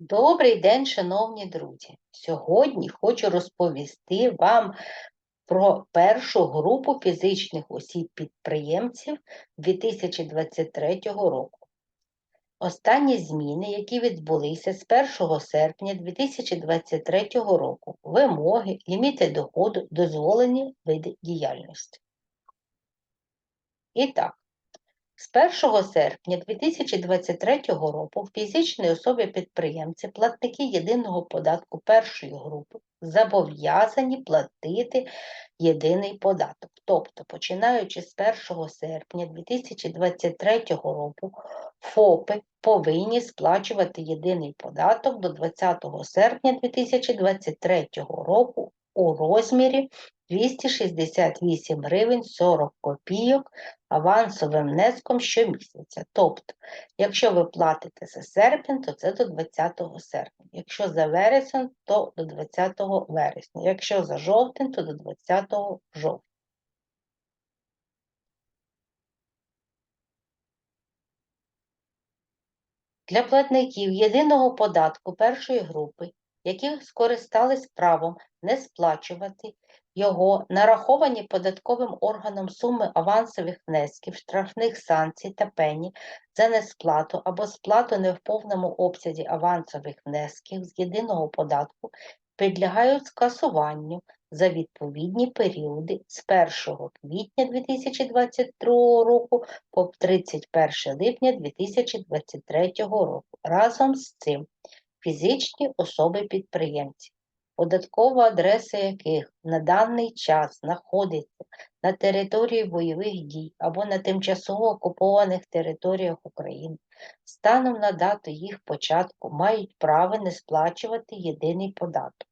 Добрий день, шановні друзі! Сьогодні хочу розповісти вам про першу групу фізичних осіб-підприємців 2023 року. Останні зміни, які відбулися з 1 серпня 2023 року, вимоги, ліміти доходу, дозволені види діяльності. І так, з 1 серпня 2023 року фізичні особи-підприємці, платники єдиного податку першої групи зобов'язані платити єдиний податок. Тобто, починаючи з 1 серпня 2023 року, ФОПи повинні сплачувати єдиний податок до 20 серпня 2023 року у розмірі 268 гривень 40 копійок авансовим внеском щомісяця. Тобто, якщо ви платите за серпень, то це до 20 серпня. Якщо за вересень, то до 20 вересня. Якщо за жовтень, то до 20 жовтня. Для платників єдиного податку першої групи, які скористались правом не сплачувати його нараховані податковим органом суми авансових внесків, штрафних санкцій та пені за несплату або сплату не в повному обсязі авансових внесків з єдиного податку підлягають скасуванню за відповідні періоди з 1 квітня 2022 року по 31 липня 2023 року. Разом з цим фізичні особи-підприємці, податкова адреса яких на даний час знаходиться на території бойових дій або на тимчасово окупованих територіях України, станом на дату їх початку мають право не сплачувати єдиний податок.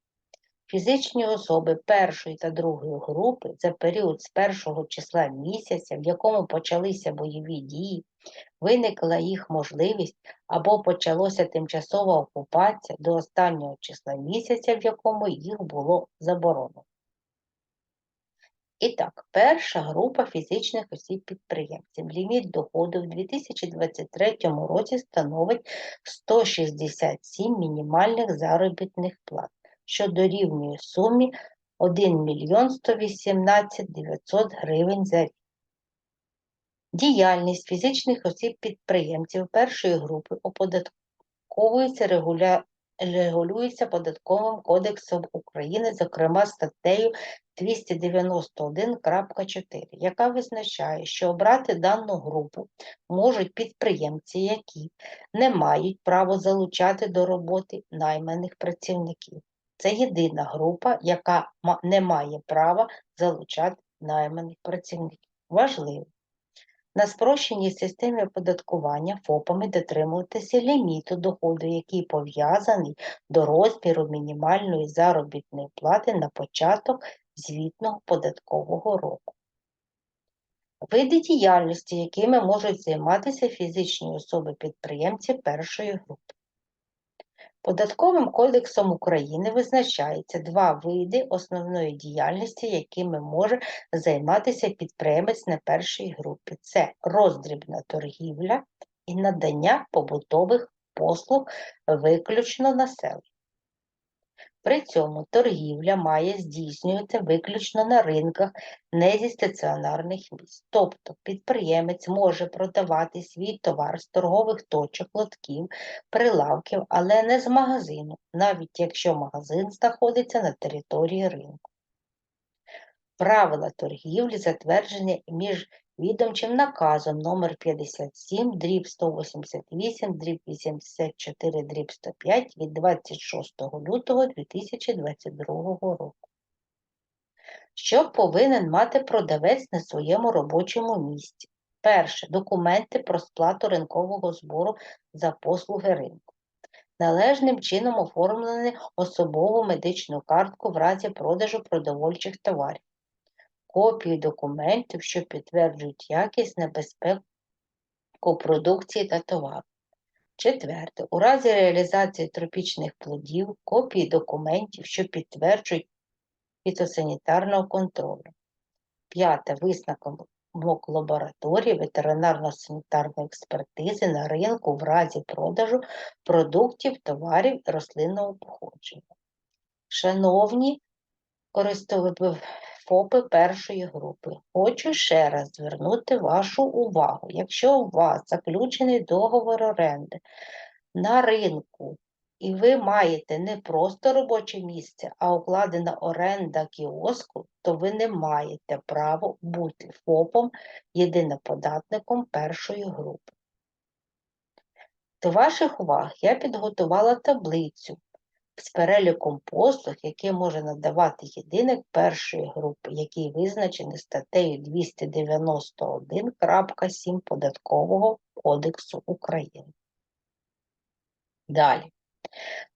Фізичні особи першої та другої групи за період з першого числа місяця, в якому почалися бойові дії, виникла їх можливість або почалося тимчасова окупація до останнього числа місяця, в якому їх було заборонено. І так, перша група фізичних осіб-підприємців. Ліміт доходу в 2023 році становить 167 мінімальних заробітних плат, що дорівнює сумі 1 мільйон 118 900 гривень за рік. Діяльність фізичних осіб-підприємців першої групи оподатковується регуля... регулюється Податковим кодексом України, зокрема статтею 291.4, яка визначає, що обрати дану групу можуть підприємці, які не мають права залучати до роботи найманих працівників. Це єдина група, яка не має права залучати найманих працівників. Важливо. На спрощеній системі оподаткування ФОПами дотримуватися ліміту доходу, який пов'язаний до розміру мінімальної заробітної плати на початок звітного податкового року. Види діяльності, якими можуть займатися фізичні особи-підприємці першої групи. Податковим кодексом України визначається два види основної діяльності, якими може займатися підприємець на першій групі. Це роздрібна торгівля і надання побутових послуг виключно населенню. При цьому торгівля має здійснюватися виключно на ринках не зі стаціонарних місць. Тобто підприємець може продавати свій товар з торгових точок, лотків, прилавків, але не з магазину, навіть якщо магазин знаходиться на території ринку. Правила торгівлі затверджені між відомчим наказом номер 57 дріб 188 дріб 84 дріб 105 від 26 лютого 2022 року. Що повинен мати продавець на своєму робочому місці? Перше. Документи про сплату ринкового збору за послуги ринку. Належним чином оформлений особову медичну картку в разі продажу продовольчих товарів копії документів, що підтверджують якість небезпеку продукції та товару. Четверте. У разі реалізації тропічних плодів копії документів, що підтверджують фітосанітарного контролю. П'яте. Висновком вимог лабораторії ветеринарно-санітарної експертизи на ринку в разі продажу продуктів, товарів рослинного походження. Шановні користувачі ФОПи першої групи, хочу ще раз звернути вашу увагу. Якщо у вас заключений договор оренди на ринку, і ви маєте не просто робоче місце, а укладена оренда кіоску, то ви не маєте права бути ФОПом єдиноподатником першої групи. До ваших уваг я підготувала таблицю з переліком послуг, які може надавати єдиник першої групи, який визначений статтею 291.7 Податкового кодексу України. Далі.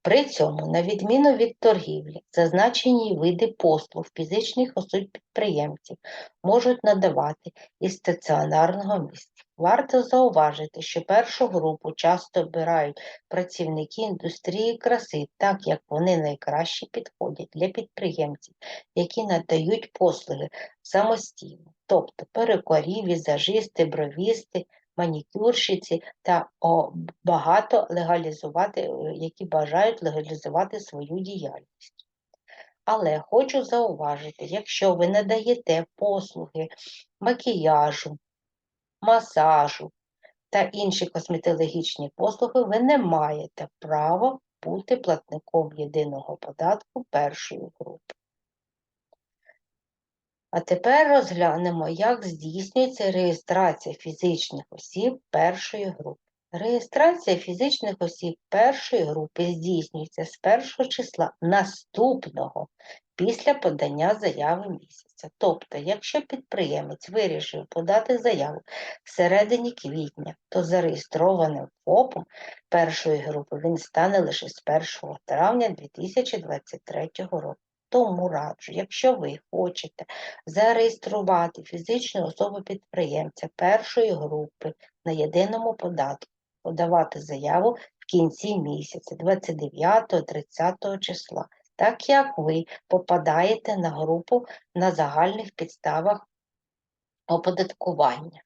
При цьому, на відміну від торгівлі, зазначені види послуг фізичних осіб-підприємців можуть надавати із стаціонарного місця. Варто зауважити, що першу групу часто обирають працівники індустрії краси, так як вони найкраще підходять для підприємців, які надають послуги самостійно, тобто перукарі, візажисти, бровісти, манікюрщиці та багато легалізувати, е, які бажають легалізувати свою діяльність. Але хочу зауважити, якщо ви надаєте послуги макіяжу, масажу та інші косметологічні послуги, ви не маєте права бути платником єдиного податку першої групи. А тепер розглянемо, як здійснюється реєстрація фізичних осіб першої групи. Реєстрація фізичних осіб першої групи здійснюється з першого числа наступного після подання заяви місяця. Тобто, якщо підприємець вирішив подати заяву всередині квітня, то зареєстрованим ФОПом першої групи він стане лише з 1 травня 2023 року. Тому раджу, якщо ви хочете зареєструвати фізичну особу підприємця першої групи на єдиному податку, подавати заяву в кінці місяця, 29-30 числа, так як ви попадаєте на групу на загальних підставах оподаткування.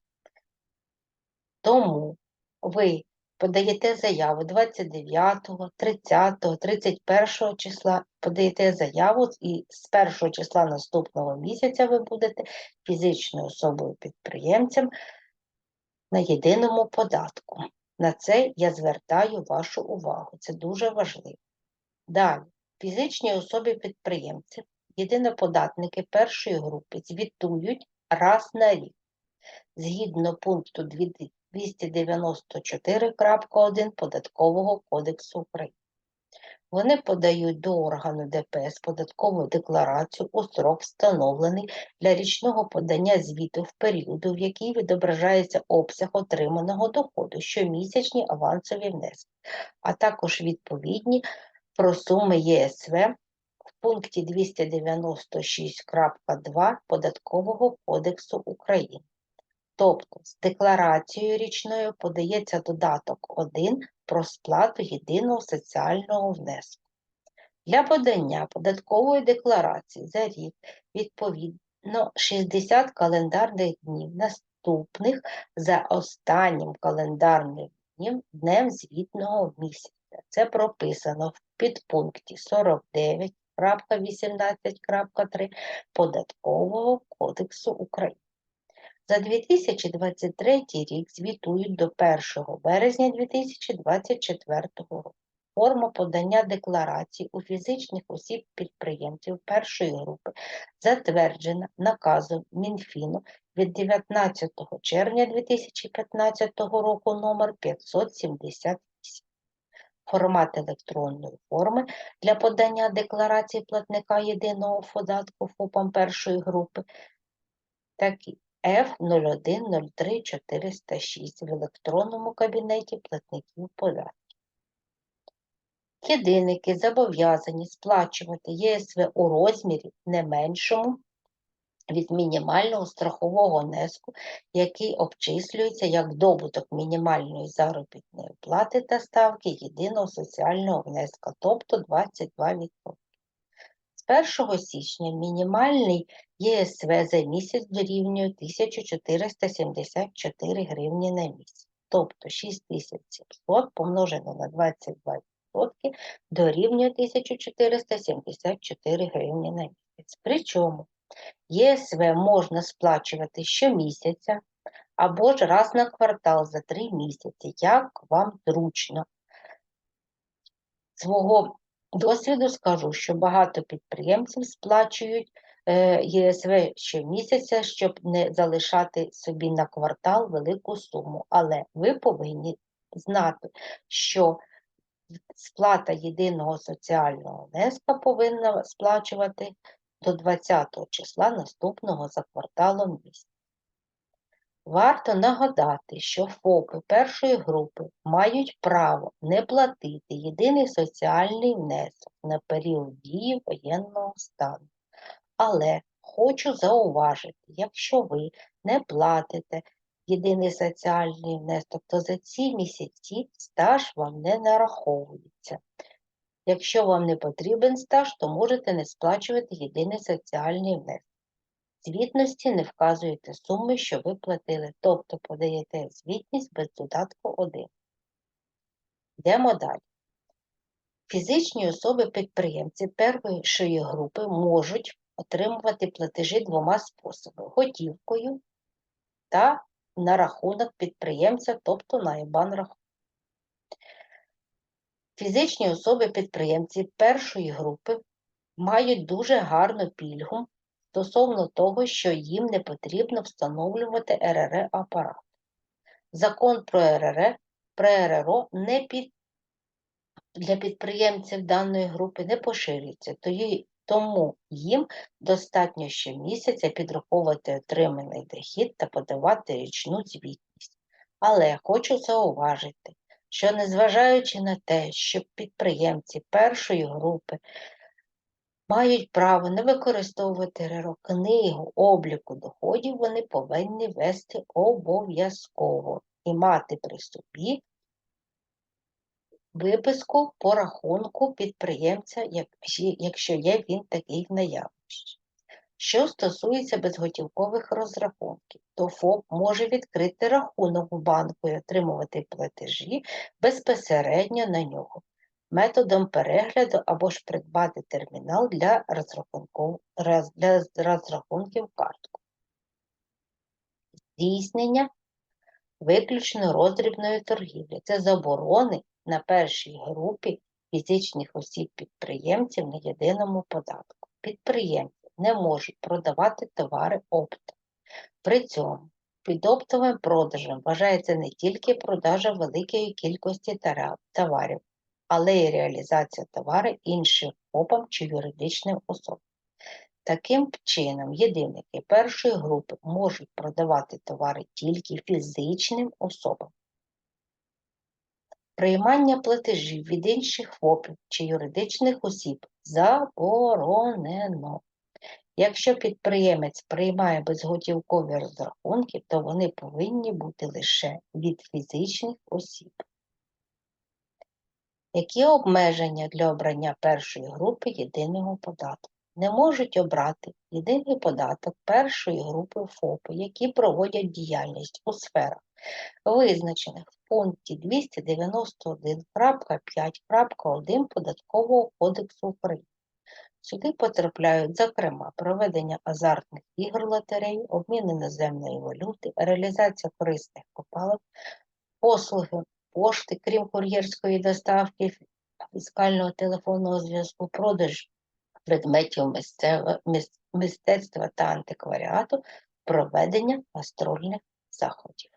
Тому ви подаєте заяву 29, 30, 31 числа, подаєте заяву і з 1 числа наступного місяця ви будете фізичною особою підприємцем на єдиному податку. На це я звертаю вашу увагу. Це дуже важливо. Далі, фізичні особи підприємці, єдиноподатники першої групи звітують раз на рік. Згідно пункту 294.1 Податкового кодексу України. Вони подають до органу ДПС податкову декларацію у срок встановлений для річного подання звіту в періоду, в який відображається обсяг отриманого доходу, щомісячні авансові внески, а також відповідні про суми ЄСВ в пункті 296.2 Податкового кодексу України. Тобто з декларацією річною подається додаток 1 про сплату єдиного соціального внеску. Для подання податкової декларації за рік відповідно 60 календарних днів наступних за останнім календарним днем, днем звітного місяця. Це прописано в підпункті 49.18.3 Податкового кодексу України. За 2023 рік звітують до 1 березня 2024 року. Форма подання декларацій у фізичних осіб підприємців першої групи затверджена наказом Мінфіну від 19 червня 2015 року номер 578. Формат електронної форми для подання декларації платника єдиного податку ФОПам першої групи такий. F0103406 в електронному кабінеті платників податків. Єдиники зобов'язані сплачувати ЄСВ у розмірі не меншому від мінімального страхового внеску, який обчислюється як добуток мінімальної заробітної плати та ставки єдиного соціального внеска, тобто 22%. З 1 січня мінімальний ЄСВ за місяць дорівнює 1474 гривні на місяць. Тобто 6700 помножено на 22% дорівнює 1474 гривні на місяць. Причому ЄСВ можна сплачувати щомісяця або ж раз на квартал за 3 місяці, як вам зручно. Свого досвіду скажу, що багато підприємців сплачують е, ЄСВ щомісяця, щоб не залишати собі на квартал велику суму. Але ви повинні знати, що сплата єдиного соціального внеска повинна сплачувати до 20 числа наступного за кварталом місяця. Варто нагадати, що ФОПи першої групи мають право не платити єдиний соціальний внесок на період дії воєнного стану. Але хочу зауважити, якщо ви не платите єдиний соціальний внесок, то за ці місяці стаж вам не нараховується. Якщо вам не потрібен стаж, то можете не сплачувати єдиний соціальний внесок. Звітності не вказуєте суми, що ви платили, тобто подаєте звітність без додатку 1. Йдемо далі. Фізичні особи-підприємці першої групи можуть отримувати платежі двома способами: готівкою та на рахунок підприємця, тобто на ІБАН рахунок. Фізичні особи-підприємці першої групи мають дуже гарну пільгу стосовно того, що їм не потрібно встановлювати РР апарат. Закон про РР, про РРО не під, для підприємців даної групи не поширюється, тому їм достатньо щомісяця підраховувати отриманий дохід та подавати річну звітність. Але хочу зауважити, що незважаючи на те, що підприємці першої групи мають право не використовувати РРО книгу обліку доходів, вони повинні вести обов'язково і мати при собі виписку по рахунку підприємця, якщо є він такий в наявності. Що стосується безготівкових розрахунків, то ФОП може відкрити рахунок в банку і отримувати платежі безпосередньо на нього методом перегляду або ж придбати термінал для, роз- для розрахунків картку. Здійснення виключно роздрібної торгівлі. Це заборони на першій групі фізичних осіб-підприємців на єдиному податку. Підприємці не можуть продавати товари оптом. При цьому під оптовим продажем вважається не тільки продажа великої кількості товарів, але й реалізація товару іншим ФОПам чи юридичним особам. Таким чином, єдинники першої групи можуть продавати товари тільки фізичним особам. Приймання платежів від інших ФОПів чи юридичних осіб заборонено. Якщо підприємець приймає безготівкові розрахунки, то вони повинні бути лише від фізичних осіб. Які обмеження для обрання першої групи єдиного податку? Не можуть обрати єдиний податок першої групи ФОПи, які проводять діяльність у сферах, визначених в пункті 291.5.1 Податкового кодексу України. Сюди потрапляють, зокрема, проведення азартних ігор лотерей, обмін іноземної валюти, реалізація корисних копалок, послуги пошти, крім кур'єрської доставки, фіскального телефонного зв'язку, продаж предметів міс- мистецтва та антикваріату, проведення гастрольних заходів.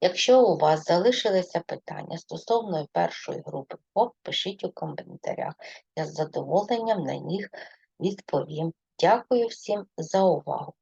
Якщо у вас залишилися питання стосовно першої групи ФОП, пишіть у коментарях. Я з задоволенням на них відповім. Дякую всім за увагу.